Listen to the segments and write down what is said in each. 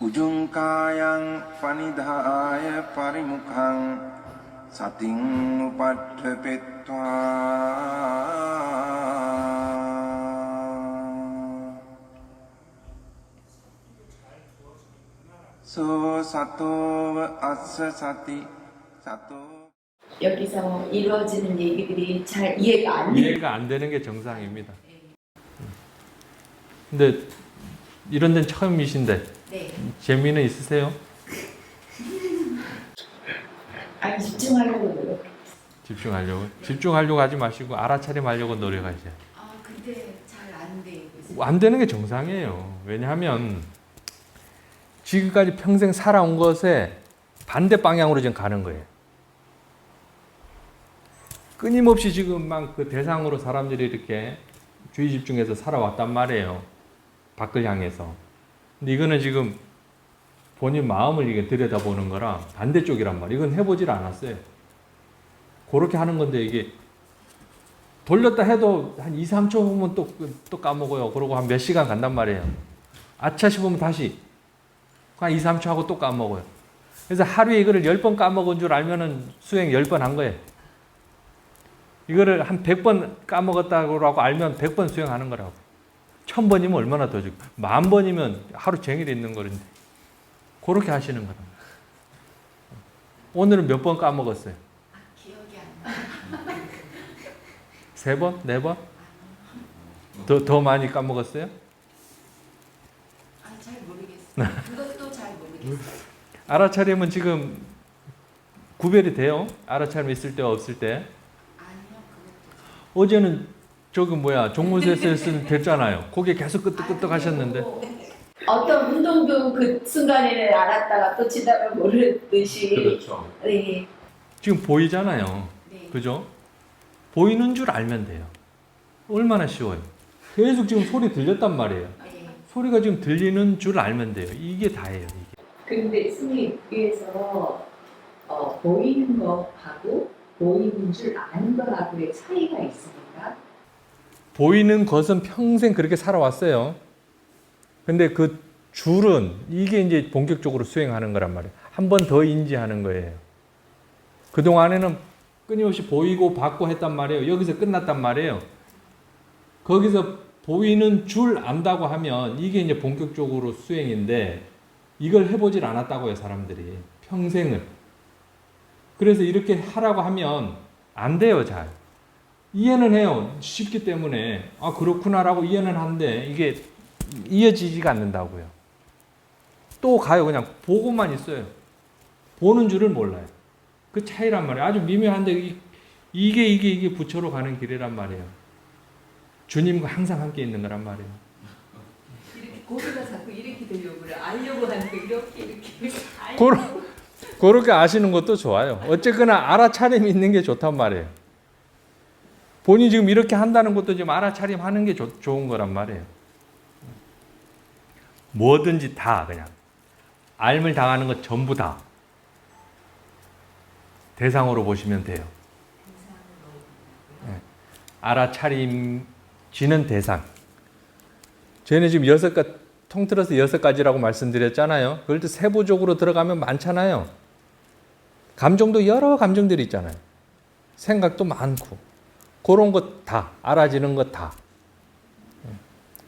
උජුංකායන් පනිදාය පරිමුඛං සතින් උපට්ඨපෙත්වා සෝ සතෝව අස්ස සති සතෝ 여기서 이루어지는 얘기들이 잘 이해가 안 돼. 이해가 안 되는 게 정상입니다. 근데 이런 데는 처음이신데 네. 재미는 있으세요? 아니 집중하려고 노력. 집중하려고 집중하려고 하지 마시고 알아차림 하려고 노력하셔요. 아 근데 잘 안 돼. 안 되는 게 정상이에요. 왜냐하면 지금까지 평생 살아온 것에 반대 방향으로 지금 가는 거예요. 끊임없이 지금 막 그 대상으로 사람들이 이렇게 주의 집중해서 살아왔단 말이에요. 밖을 향해서. 근데 이거는 지금 본인 마음을 이게 들여다보는 거랑 반대쪽이란 말이에요. 이건 해보질 않았어요. 그렇게 하는 건데 이게 돌렸다 해도 한 2, 3초 보면 또, 또 까먹어요. 그러고 한 몇 시간 간단 말이에요. 아차 싶으면 다시 한 2, 3초 하고 또 까먹어요. 그래서 하루에 이거를 10번 까먹은 줄 알면은 수행 10번 한 거예요. 이거를 한 100번 까먹었다고 알면 100번 수행하는 거라고. 1000번이면 얼마나 더 줄까? 만 번이면 하루 종일 있는 거인데. 그렇게 하시는 거라. 오늘은 몇 번 까먹었어요? 아, 기억이 안 나. 세 번? 네 번? 더, 더 많이 까먹었어요? 아 잘 모르겠어. 그것도 잘 모르겠어. 알아차림은 지금 구별이 돼요? 알아차림 있을 때 없을 때? 아니요. 어제는 저기 뭐야 종문세스에서는 됐잖아요. 거기에 계속 끄떡끄떡 하셨는데 어떤 운동도 그 순간에는 알았다가 또 지나면 모르듯이. 그렇죠. 네. 지금 보이잖아요. 네. 그죠? 보이는 줄 알면 돼요. 얼마나 쉬워요. 계속 지금 소리 들렸단 말이에요. 네. 소리가 지금 들리는 줄 알면 돼요. 이게 다예요. 이게. 근데 스님 위에서 어, 보이는 것하고 보이는 줄 아는 것하고의 차이가 있습니까? 보이는 것은 평생 그렇게 살아왔어요. 근데 그 줄은 이게 이제 본격적으로 수행하는 거란 말이에요. 한 번 더 인지하는 거예요. 그동안에는 끊임없이 보이고 받고 했단 말이에요. 여기서 끝났단 말이에요. 거기서 보이는 줄 안다고 하면 이게 이제 본격적으로 수행인데 이걸 해보질 않았다고요, 사람들이. 평생을. 그래서 이렇게 하라고 하면 안 돼요, 잘. 이해는 해요. 쉽기 때문에. 아, 그렇구나라고 이해는 한데, 이게 이어지지가 않는다고요. 또 가요. 그냥 보고만 있어요. 보는 줄을 몰라요. 그 차이란 말이에요. 아주 미묘한데, 이- 이게, 이게, 이게 부처로 가는 길이란 말이에요. 주님과 항상 함께 있는 거란 말이에요. 이렇게 고개가 자꾸 이렇게 되려고 그래. 알려고 하니까 이렇게 이렇게 그렇게 아시는 것도 좋아요. 어쨌거나 알아차림이 있는 게 좋단 말이에요. 본인이 지금 이렇게 한다는 것도 지금 알아차림 하는 게 좋- 좋은 거란 말이에요. 뭐든지 다 그냥. 알물 당하는 것 전부 다. 대상으로 보시면 돼요. 네. 알아차림 지는 대상. 저희는 지금 여섯 가 통틀어서 여섯 가지라고 말씀드렸잖아요. 그걸 또 세부적으로 들어가면 많잖아요. 감정도 여러 감정들이 있잖아요. 생각도 많고. 그런 것 다, 알아지는 것 다.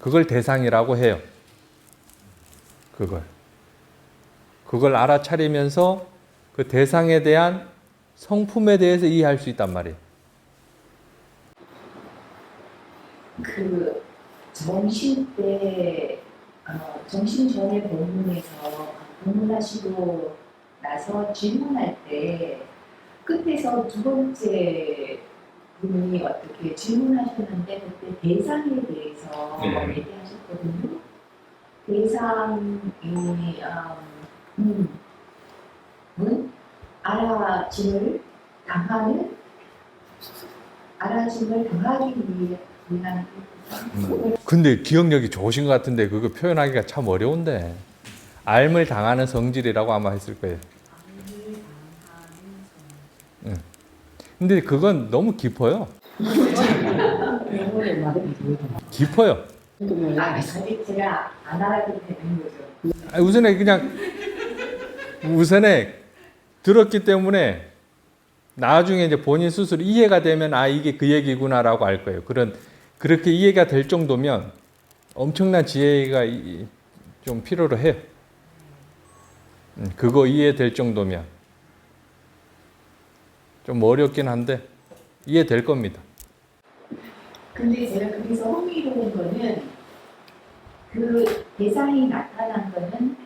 그걸 대상이라고 해요. 그걸. 그걸 알아차리면서 그 대상에 대한 성품에 대해서 이해할 수 있단 말이에요. 그 정신 때 어, 정신 전의 본문에서 본문하시고 나서 질문할 때 끝에서 두 번째 분이 어떻게 질문하셨는데 그때 대상에 대해서 네. 얘기하셨거든요. 대상이 음, 음, 음, 알아짐을 당하는 알아짐을 당하기 위해 위한 근데 기억력이 좋으신 것 같은데 그거 표현하기가 참 어려운데 알물 당하는 성질이라고 아마 했을 거예요. 응. 근데 그건 너무 깊어요. 영어의 아. 아, 우선에 그냥 우선에 들었기 때문에 나중에 이제 본인 스스로 이해가 되면 아 이게 그 얘기구나라고 알 거예요. 그런 그렇게 이해가 될 정도면 엄청난 지혜가 이- 좀 필요로 해요. 음, 그거 이해될 정도면 좀 어렵긴 한데 이해될 겁니다. 근데 제가 거기서 흥미로운 거는 그 대상이 나타난 거는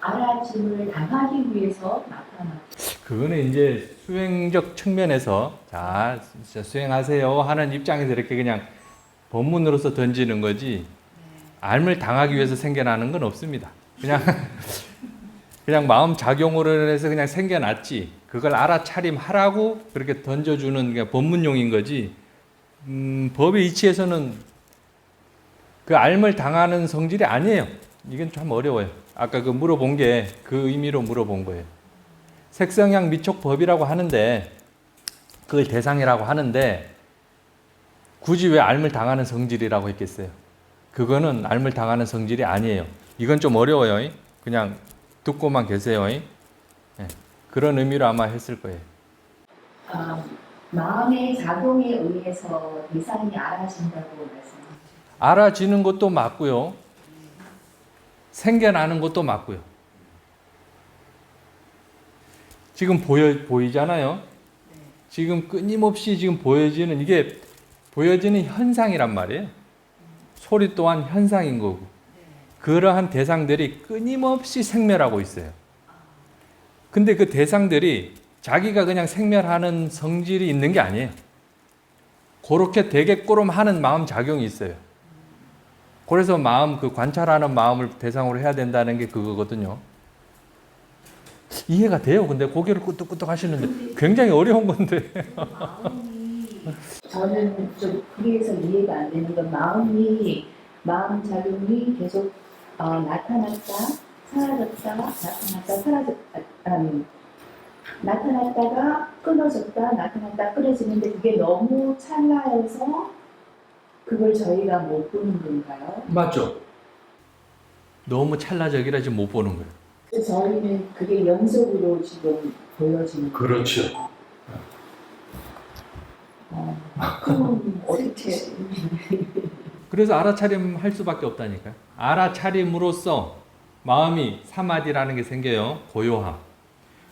알아짐을 당하기 위해서 나타났죠. 그거는 이제 수행적 측면에서 자 수행하세요 하는 입장에서 이렇게 그냥 법문으로서 던지는 거지 알을 당하기 위해서 생겨나는 건 없습니다. 그냥 그냥 마음 작용으로 해서 그냥 생겨났지 그걸 알아차림하라고 그렇게 던져주는 게 법문용인 거지 음, 법의 이치에서는 그 알을 당하는 성질이 아니에요. 이건 참 어려워요. 아까 그 물어본 게 그 의미로 물어본 거예요. 색성향 미촉법이라고 하는데 그걸 대상이라고 하는데 굳이 왜 알을 당하는 성질이라고 했겠어요? 그거는 알을 당하는 성질이 아니에요. 이건 좀 어려워요. 그냥 듣고만 계세요. 예, 그런 의미로 아마 했을 거예요. 아, 마음의 작용에 의해서 대상이 알아진다고 말씀하셨죠. 알아지는 것도 맞고요. 생겨나는 것도 맞고요. 지금 보여 보이잖아요. 지금 끊임없이 지금 보여지는 이게 보여지는 현상이란 말이에요. 소리 또한 현상인 거고. 그러한 대상들이 끊임없이 생멸하고 있어요. 근데 그 대상들이 자기가 그냥 생멸하는 성질이 있는 게 아니에요. 그렇게 되게끔 하는 마음 작용이 있어요. 그래서 마음 그 관찰하는 마음을 대상으로 해야 된다는 게 그거거든요. 이해가 돼요. 근데 고개를 끄덕끄덕 하시는데 굉장히 어려운 건데. 저는 좀 그래서 이해가 안 되는 건 마음이 마음 작용이 계속 어, 나타났다 사라졌다 나타났다 사라졌다 음, 나타났다가 끊어졌다 나타났다 끊어지는데 그게 너무 찰나해서 그걸 저희가 못 보는 건가요? 맞죠? 너무 찰나적이라 지금 못 보는 거예요. 저희는 그게 연속으로 지금 보여지는 거예요. 그렇죠. 어, 그럼 어떻게 그래서 알아차림 할 수밖에 없다니까요. 알아차림으로써 마음이 사마디라는 게 생겨요. 고요함.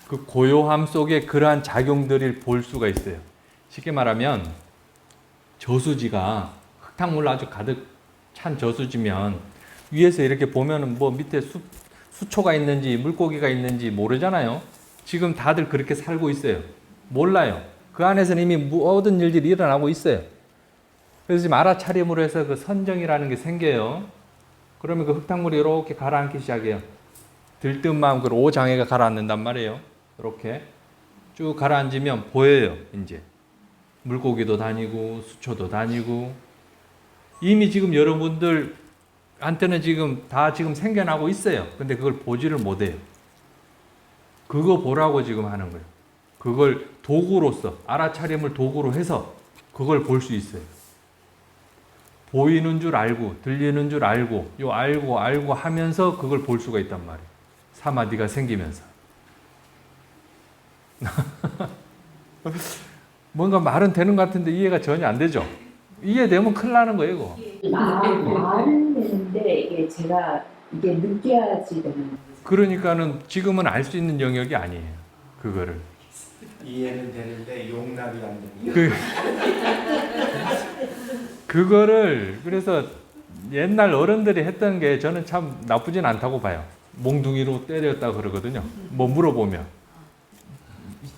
그 고요함 속에 그러한 작용들을 볼 수가 있어요. 쉽게 말하면 저수지가 흙탕물 아주 가득 찬 저수지면 위에서 이렇게 보면은 뭐 밑에 수, 수초가 있는지 물고기가 있는지 모르잖아요. 지금 다들 그렇게 살고 있어요. 몰라요. 그 안에서는 이미 모든 일들이 일어나고 있어요. 그래서 지금 알아차림으로 해서 그 선정이라는 게 생겨요. 그러면 그 흙탕물이 이렇게 가라앉기 시작해요. 들뜬 마음, 그 오장애가 가라앉는단 말이에요. 이렇게 쭉 가라앉으면 보여요, 이제. 물고기도 다니고, 수초도 다니고. 이미 지금 여러분들한테는 지금 다 지금 생겨나고 있어요. 근데 그걸 보지를 못해요. 그거 보라고 지금 하는 거예요. 그걸 도구로서, 알아차림을 도구로 해서 그걸 볼 수 있어요. 보이는 줄 알고 들리는 줄 알고 요 알고 알고 하면서 그걸 볼 수가 있단 말이에요. 사마디가 생기면서. 뭔가 말은 되는 것 같은데 이해가 전혀 안 되죠. 이해되면 큰일 나는 거예요, 이거. 말, 말은 되는데 이게 제가 이게 느껴야지 되는. 그러니까는 지금은 알 수 있는 영역이 아니에요. 그거를. 이해는 되는데 용납이 안 됩니다. 그 그거를 그래서 옛날 어른들이 했던 게 저는 참 나쁘진 않다고 봐요. 몽둥이로 때렸다 그러거든요. 뭐 물어보면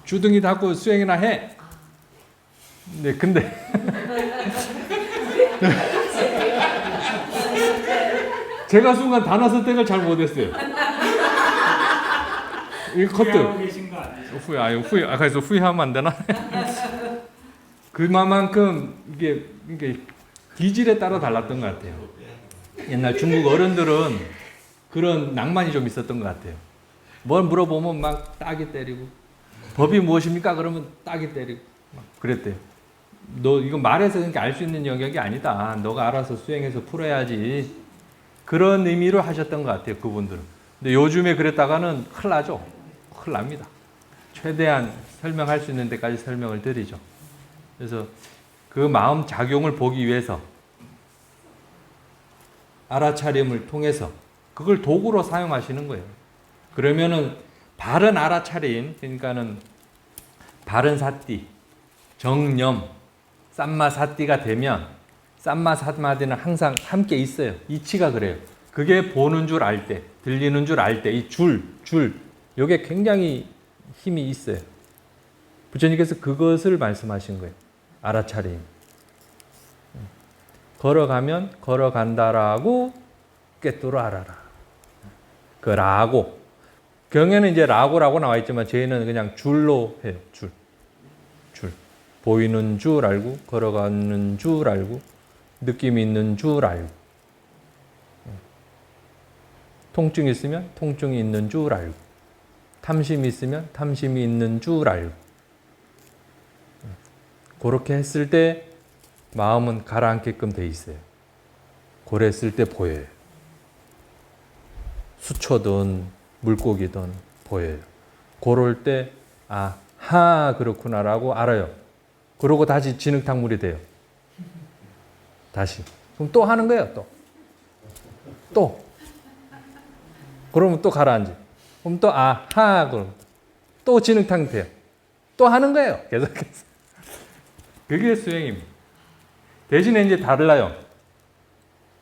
주둥이 닫고 수행이나 해. 네, 근데 제가 순간 단어 선택을 잘 못했어요. 이 커트. 후회, 아유 후회, 아 그래서 후회하면 안 되나? 그만큼 이게 이게 기질에 따라 달랐던 것 같아요. 옛날 중국 어른들은 그런 낭만이 좀 있었던 것 같아요. 뭘 물어보면 막 따기 때리고 법이 무엇입니까? 그러면 따기 때리고 막 그랬대요. 너 이거 말해서 그렇게 알수 있는 영역이 아니다. 너가 알아서 수행해서 풀어야지. 그런 의미로 하셨던 것 같아요, 그분들은. 근데 요즘에 그랬다가는 큰일 나죠. 큰일 납니다. 최대한 설명할 수 있는 데까지 설명을 드리죠. 그래서 그 마음 작용을 보기 위해서 알아차림을 통해서 그걸 도구로 사용하시는 거예요. 그러면은 바른 알아차림, 그러니까는 바른 사띠, 정념, 쌈마 사띠가 되면 쌈마 사마디는 항상 함께 있어요. 이치가 그래요. 그게 보는 줄 알 때, 들리는 줄 알 때, 이 줄, 줄, 요게 굉장히 힘이 있어요. 부처님께서 그것을 말씀하신 거예요. 알아차림. 걸어가면 걸어간다라고 꿰뚫어 알아라. 그 라고. 경에는 이제 라고라고 나와 있지만 저희는 그냥 줄로 해요. 줄. 줄. 보이는 줄 알고, 걸어가는 줄 알고, 느낌 있는 줄 알고. 통증 있으면 통증이 있는 줄 알고. 탐심이 있으면 탐심이 있는 줄 알고. 그렇게 했을 때 마음은 가라앉게끔 돼 있어요. 고랬을 때 보여요. 수초든 물고기든 보여요. 고럴 때, 아, 하, 그렇구나라고 알아요. 그러고 다시 진흙탕물이 돼요. 다시. 그럼 또 하는 거예요, 또. 또. 그러면 또 가라앉아. 그럼 또, 아, 하, 그럼. 또 진흙탕 돼요. 또 하는 거예요. 계속해서. 그게 수행입니다. 대신에 이제 달라요.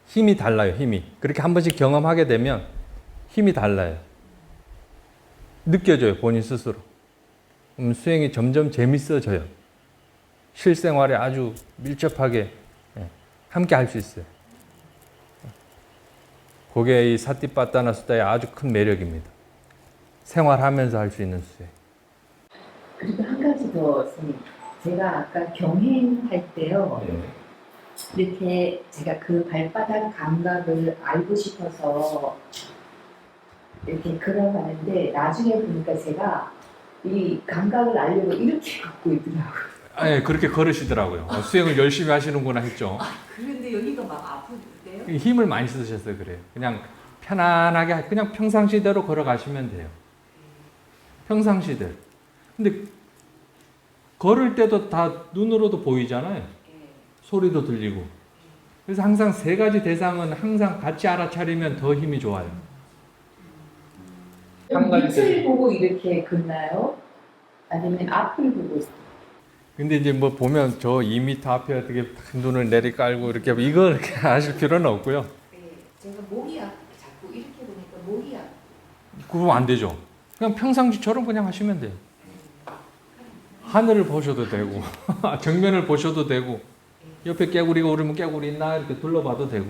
힘이 달라요, 힘이. 그렇게 한 번씩 경험하게 되면 힘이 달라요. 느껴져요, 본인 스스로. 그럼 수행이 점점 재밌어져요. 실생활에 아주 밀접하게 예, 함께 할 수 있어요. 그게 이 사띠빠따나 수다의 아주 큰 매력입니다. 생활하면서 할 수 있는 수행. 그리고 한 가지 더 선생님. 제가 아까 경행할 때요. 이렇게 제가 그 발바닥 감각을 알고 싶어서 이렇게 걸어가는데 나중에 보니까 제가 이 감각을 알려고 이렇게 걷고 있더라고요. 아, 예, 그렇게 걸으시더라고요. 어, 수행을 열심히 하시는구나 했죠. 그런데 여기가 막 아픈데요? 힘을 많이 쓰셔서 그래요. 그냥 편안하게 그냥 평상시대로 걸어가시면 돼요. 평상시대로. 근데 걸을 때도 다 눈으로도 보이잖아요. 예. 소리도 들리고. 그래서 항상 세 가지 대상은 항상 같이 알아차리면 더 힘이 좋아요. 한 가지 밑을 보고 이렇게 걷나요? 아니면 앞을 보고 근데 이제 뭐 보면 저 2m 앞에 어떻게 눈을 내리깔고 이렇게 이거 이렇게 하실 필요는 없고요. 예. 제가 목이 아프 자꾸 이렇게 보니까 목이 아프 그러면 안 되죠. 그냥 평상시처럼 그냥 하시면 돼요. 하늘을 보셔도 되고, 정면을 보셔도 되고, 옆에 깨구리가 오르면 깨구리 있나 이렇게 둘러봐도 되고.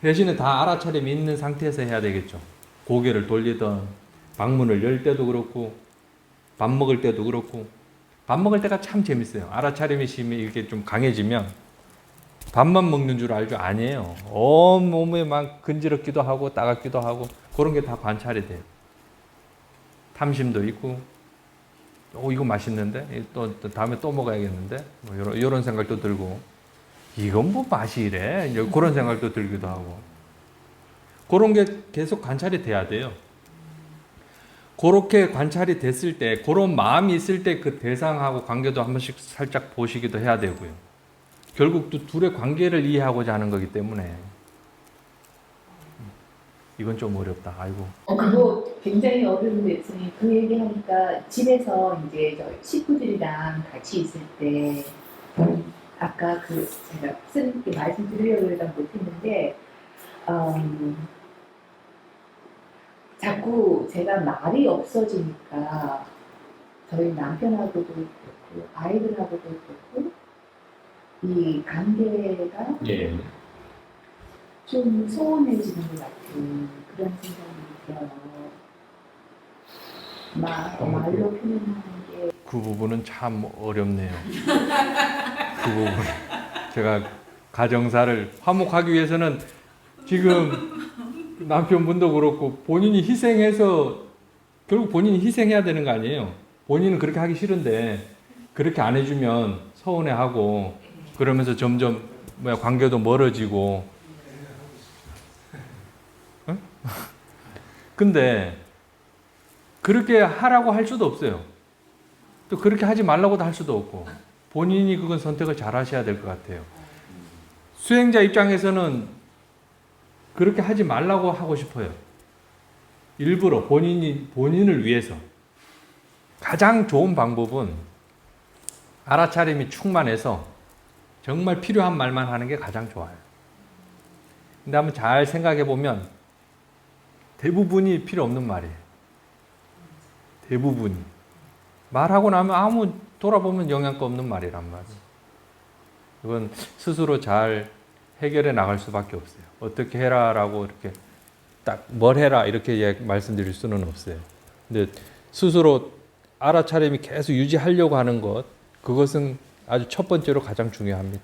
대신에 다 알아차림이 있는 상태에서 해야 되겠죠. 고개를 돌리던, 방문을 열 때도 그렇고, 밥 먹을 때도 그렇고, 밥 먹을 때가 참 재밌어요. 알아차림이 심이 이렇게 좀 강해지면, 밥만 먹는 줄 알죠? 아니에요. 온 몸에 막 근지럽기도 하고, 따갑기도 하고, 그런 게 다 관찰이 돼요. 탐심도 있고, 오 이거 맛있는데 또, 또 다음에 또 먹어야겠는데 뭐 이런 이런 생각도 들고 이건 뭐 맛이 이래 그런 생각도 들기도 하고 그런 게 계속 관찰이 돼야 돼요. 그렇게 관찰이 됐을 때 그런 마음이 있을 때 그 대상하고 관계도 한 번씩 살짝 보시기도 해야 되고요. 결국 또 둘의 관계를 이해하고자 하는 거기 때문에 이건 좀 어렵다. 아이고. 어, 그거 굉장히 어려운데 선생님 그 얘기하니까 집에서 이제 저 식구들이랑 같이 있을 때 아까 그 제가 선생님께 말씀드리려고 못했는데 음, 자꾸 제가 말이 없어지니까 저희 남편하고도 그렇고 아이들하고도 그렇고 이 관계가 예. 좀 소원해지는 것 같은 그런 생각이 들어요. 마, 말로 표현하는 게 그 부분은 참 어렵네요. 그 부분. 제가 가정사를 화목하기 위해서는 지금 남편분도 그렇고 본인이 희생해서 결국 본인이 희생해야 되는 거 아니에요. 본인은 그렇게 하기 싫은데 그렇게 안 해주면 서운해하고 그러면서 점점 뭐야 관계도 멀어지고. 응? 근데 그렇게 하라고 할 수도 없어요. 또 그렇게 하지 말라고도 할 수도 없고 본인이 그건 선택을 잘 하셔야 될 것 같아요. 수행자 입장에서는 그렇게 하지 말라고 하고 싶어요. 일부러 본인이 본인을 위해서 가장 좋은 방법은 알아차림이 충만해서 정말 필요한 말만 하는 게 가장 좋아요. 근데 한번 잘 생각해 보면 대부분이 필요 없는 말이에요. 대부분이. 말하고 나면 아무 돌아보면 영양가 없는 말이란 말이에요. 이건 스스로 잘 해결해 나갈 수밖에 없어요. 어떻게 해라라고 이렇게 딱 뭘 해라 이렇게 예- 말씀드릴 수는 없어요. 근데 스스로 알아차림이 계속 유지하려고 하는 것 그것은 아주 첫 번째로 가장 중요합니다.